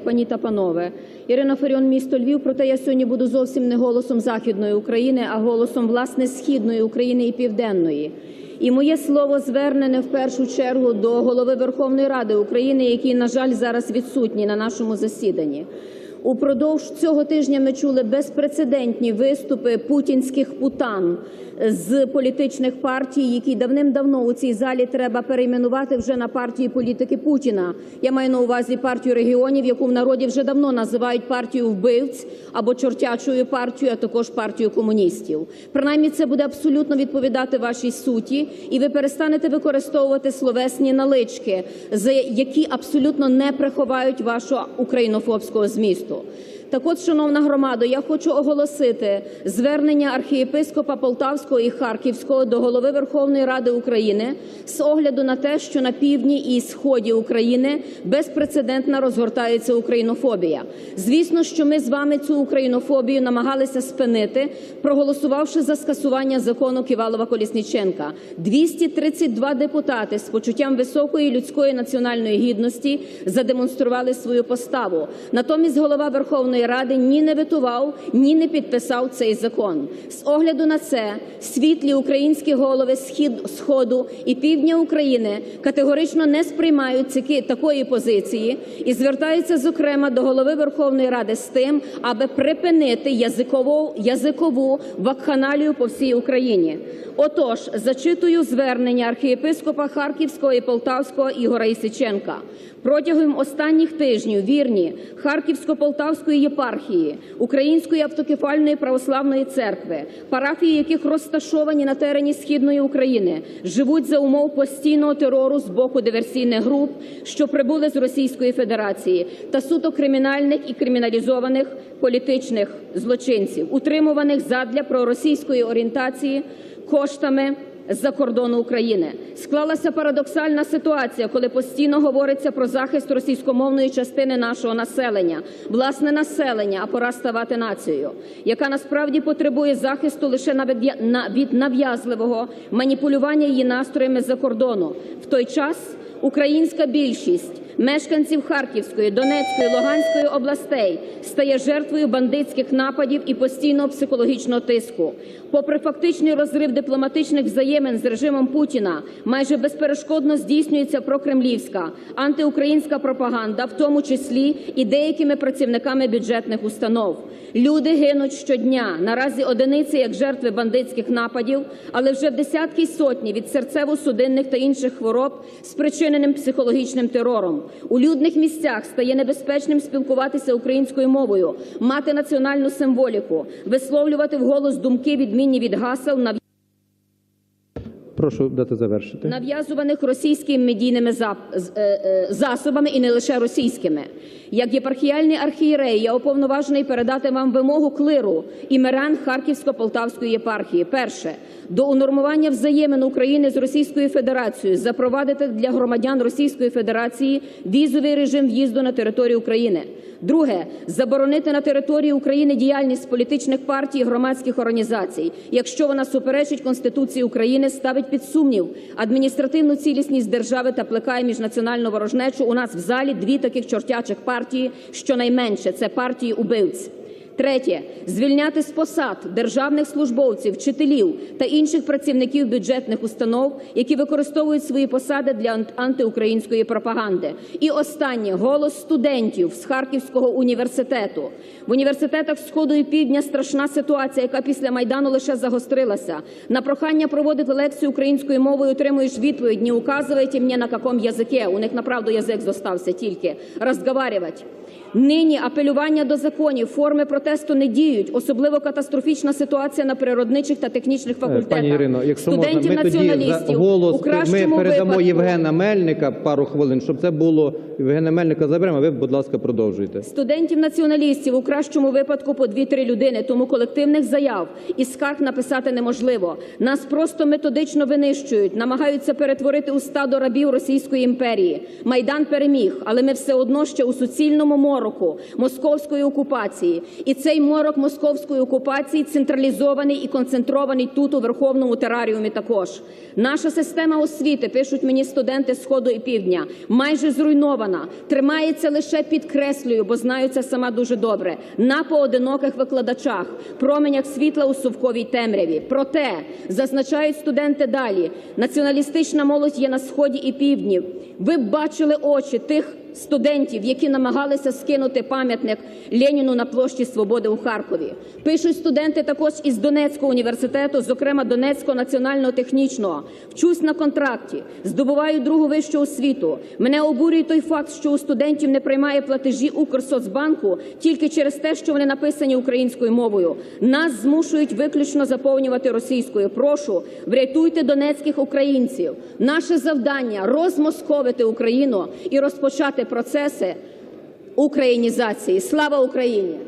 Пані та панове, Ірина Фаріон, місто Львів. Проте я сьогодні буду зовсім не голосом західної України, а голосом власне східної України і південної. І моє слово звернене в першу чергу до голови Верховної Ради України, який, на жаль, зараз відсутній на нашому засіданні. Упродовж цього тижня ми чули безпрецедентні виступи путінських путан з політичних партій, які давним-давно у цій залі треба перейменувати вже на партії політики Путіна. Я маю на увазі партію регіонів, яку в народі вже давно називають партію вбивць або чортячою партією, а також партію комуністів. Принаймні, це буде абсолютно відповідати вашій суті, і ви перестанете використовувати словесні налички, за які абсолютно не приховають вашого українофобського змісту. と。Так от, шановна громадо, я хочу оголосити звернення архієпископа Полтавського і Харківського до голови Верховної Ради України з огляду на те, що на півдні і сході України безпрецедентно розгортається українофобія. Звісно, що ми з вами цю українофобію намагалися спинити, проголосувавши за скасування закону Ківалова-Колісніченка. 232 депутати з почуттям високої людської національної гідності задемонстрували свою поставу. Натомість голова Верховної Ради ні не ветував, ні не підписав цей закон. З огляду на це світлі українські голови схід сходу і півдня України категорично не сприймають такої позиції і звертаються зокрема до голови Верховної Ради з тим, аби припинити язикову язикову вакханалію по всій Україні. Отож, зачитую звернення архієпископа Харківського і Полтавського Ігора Ісиченка. Протягом останніх тижнів вірні Харківсько-Полтавської єпархії, Української автокефальної православної церкви, парафії яких розташовані на терені східної України, живуть за умов постійного терору з боку диверсійних груп, що прибули з Російської Федерації, та суто кримінальних і криміналізованих політичних злочинців, утримуваних задля проросійської орієнтації коштами з-за кордону України. Склалася парадоксальна ситуація, коли постійно говориться про захист російськомовної частини нашого населення, власне населення, а пора ставати нацією, яка насправді потребує захисту лише від нав'язливого маніпулювання її настроями з-за кордону. В той час українська більшість мешканців Харківської, Донецької, Луганської областей стає жертвою бандитських нападів і постійного психологічного тиску. Попри фактичний розрив дипломатичних взаємин з режимом Путіна, майже безперешкодно здійснюється прокремлівська антиукраїнська пропаганда, в тому числі і деякими працівниками бюджетних установ. Люди гинуть щодня. Наразі одиниці як жертви бандитських нападів, але вже десятки сотні від серцево-судинних та інших хвороб, спричиненим психологічним терором. У людних місцях стає небезпечним спілкуватися українською мовою, мати національну символіку, висловлювати вголос думки відмінні від гасел на Прошу дати завершити. нав'язуваних російськими медійними е, е, засобами і не лише російськими. Як єпархіальний архієрей, я уповноважений передати вам вимогу клиру і мирян Харківсько-Полтавської єпархії. Перше до унормування взаємин України з Російською Федерацією запровадити для громадян Російської Федерації візовий режим в'їзду на територію України. Друге заборонити на території України діяльність політичних партій і громадських організацій, якщо вона суперечить Конституції України, ставить під сумнів адміністративну цілісність держави та плекає міжнаціональну ворожнечу. У нас в залі дві таких чортячих партії, щонайменше це партії убивць. Третє звільняти з посад державних службовців, вчителів та інших працівників бюджетних установ, які використовують свої посади для антиукраїнської пропаганди. І останнє голос студентів з Харківського університету. В університетах сходу і півдня страшна ситуація, яка після майдану лише загострилася. На прохання проводити лекцію українською мовою отримуєш відповідь. Не указуйте мені на якому язикі. У них направду язик зостався тільки розговарювати. Нині апелювання до законів, форми протесту не діють. Особливо катастрофічна ситуація на природничих та технічних Е, факультетах. Пані Ірино, якщо можна, студентів ми тоді за голос ми передамо випадку, Євгена Мельника пару хвилин, щоб це було Євгена Мельника заберемо. а Ви, будь ласка, продовжуйте. Студентів націоналістів у кращому випадку по 2-3 людини, тому колективних заяв і скарг написати неможливо. Нас просто методично винищують, намагаються перетворити у стадо рабів Російської імперії. Майдан переміг, але ми все одно ще у суцільному мороку московської окупації. І цей морок московської окупації централізований і концентрований тут у верховному тераріумі. Також наша система освіти пишуть мені студенти сходу і півдня, майже зруйнована, тримається лише підкреслюю, бо знаю це сама дуже добре. На поодиноких викладачах, променях світла у совковій темряві. Проте зазначають студенти далі. Націоналістична молодь є на сході і півдні. Ви б бачили очі тих студентів, які намагалися скинути пам'ятник Леніну на площі Свободи у Харкові. Пишуть студенти також із Донецького університету, зокрема Донецького національного технічного. Вчусь на контракті, здобуваю другу вищу освіту. Мене обурює той факт, що у студентів не приймає платежі Укрсоцбанку тільки через те, що вони написані українською мовою. Нас змушують виключно заповнювати російською. Прошу, врятуйте донецьких українців. Наше завдання розмосковити Україну і розпочати процеси українізації. Слава Україні!